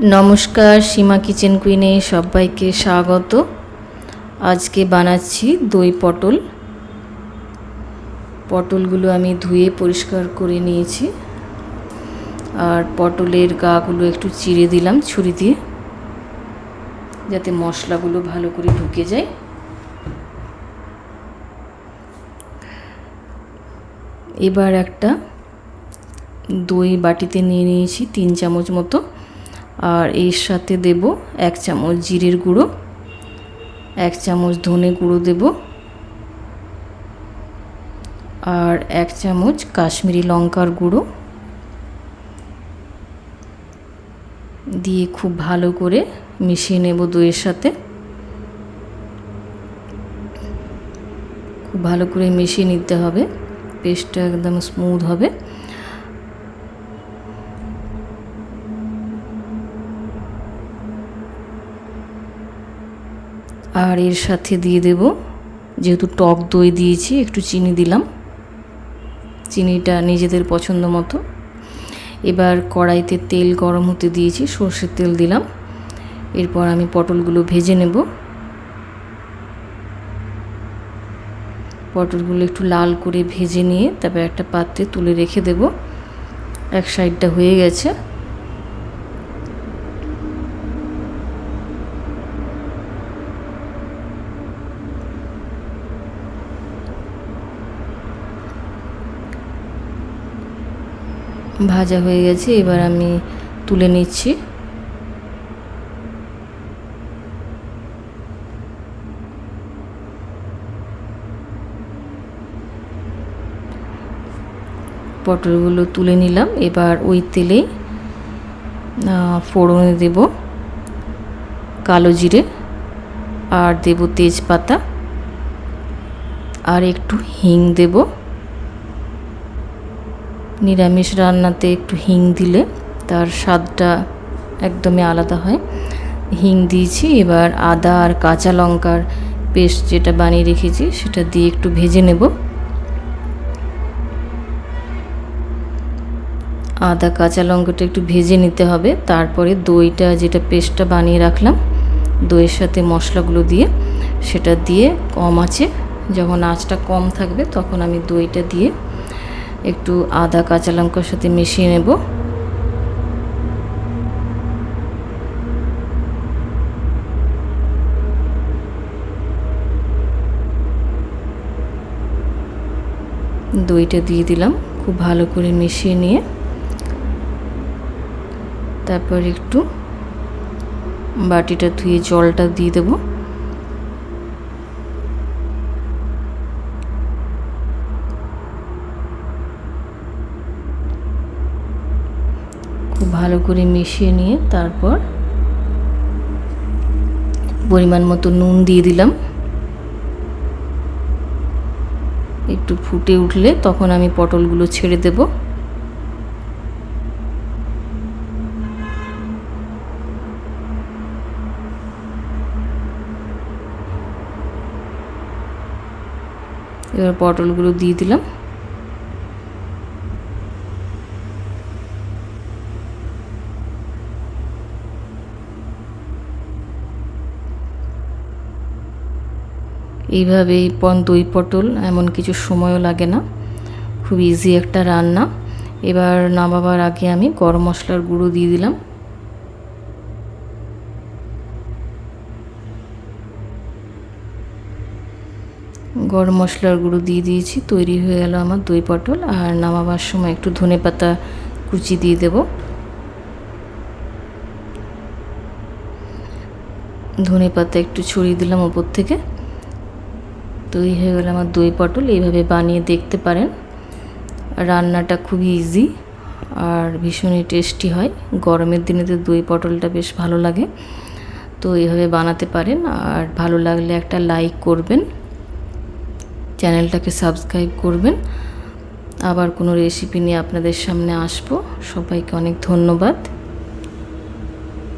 নমস্কার, সীমা কিচেন কুইনে সবাইকে স্বাগত। আজকে বানাচ্ছি দই পটল। পটলগুলো আমি ধুয়ে পরিষ্কার করে নিয়েছি। আর পটলের গাগুলো একটু চিড়ে দিলাম ছুরি দিয়ে, যাতে মশলাগুলো ভালো করে ঢুকে যায়। এবার একটা দই বাটিতে নিয়ে নিয়েছি তিন চামচ মতো। আর এর সাথে দেব এক চামচ জিরের গুঁড়ো, এক চামচ ধনে গুঁড়ো দেব আর এক চামচ কাশ্মীরি লঙ্কার গুঁড়ো। দিয়ে খুব ভালো করে মিশিয়ে নেব দইয়ের সাথে। খুব ভালো করে মিশিয়ে নিতে হবে, পেস্টটা একদম স্মুথ হবে। আর এর সাথে দিয়ে দেব, যেহেতু টক দই দিয়েছি, একটু চিনি দিলাম। চিনিটা নিজেদের পছন্দ মতো। এবার কড়াইতে তেল গরম হতে দিয়েছি, সর্ষের তেল দিলাম। এরপর আমি পটলগুলো ভেজে নেব। পটলগুলো একটু লাল করে ভেজে নিয়ে তারপর একটা পাত্রে তুলে রেখে দেব। এক সাইডটা হয়ে গেছে। ভাজা হয়ে গেছে, এবার আমি তুলে নিচ্ছি। পটলগুলো তুলে নিলাম, এবার ওই তেলেই ফোড়নে দেব, কালো জিরে, আর দেব তেজপাতা, আর একটু হিং দেব। নিরামিষ রান্নাতে একটু হিং দিলে তার স্বাদটা একদমই আলাদা হয়। হিং দিয়েছি, এবার আদা আর কাঁচা লঙ্কার পেস্ট যেটা বানিয়ে রেখেছি সেটা দিয়ে একটু ভেজে নেব। আদা, কাঁচা লঙ্কাটা একটু ভেজে নিতে হবে, তারপরে দইটা যেটা পেস্টটা বানিয়ে রাখলাম, দইয়ের সাথে মশলাগুলো দিয়ে সেটা দিয়ে কম আছে, যখন আঁচটা কম থাকবে তখন আমি দইটা দিয়ে একটু আদা কাঁচা লঙ্কার সাথে মিশিয়ে নেব। দইটা দিয়ে দিলাম খুব ভালো করে মিশিয়ে নিয়ে। তারপর একটু বাটিটা ধুয়ে জলটা দিয়ে দেবো। খুব ভালো করে মিশিয়ে নিয়ে তারপর পরিমাণ মতো নুন দিয়ে দিলাম। একটু ফুটে উঠলে তখন আমি পটলগুলো ছেড়ে দেব। এবার পটলগুলো দিয়ে দিলাম। এইভাবে পন দই পটল, এমন কিছু সময়ও লাগে না। খুব ইজি একটা রান্না। এবার নামাবার আগে আমি গরম মশলার গুঁড়ো দিয়ে দিলাম। গরম মশলার গুঁড়ো দিয়ে দিয়েছি, তৈরি হয়ে গেল আমার দই পটল। আর নামাবার সময় একটু ধনে পাতা কুচি দিয়ে দেব। ধনে পাতা একটু ছড়িয়ে দিলাম ওপর থেকে। তৈরি হয়ে গেল আমার দই পটল, এইভাবে বানিয়ে দেখতে পারেন। রান্নাটা খুবই ইজি আর ভীষণই টেস্টি হয়। গরমের দিনে তো দই পটলটা বেশ ভালো লাগে। তো এইভাবে বানাতে পারেন আর ভালো লাগলে একটা লাইক করবেন। চ্যানেলটাকে সাবস্ক্রাইব করবেন। আবার কোনো রেসিপি নিয়ে আপনাদের সামনে আসব। সবাইকে অনেক ধন্যবাদ।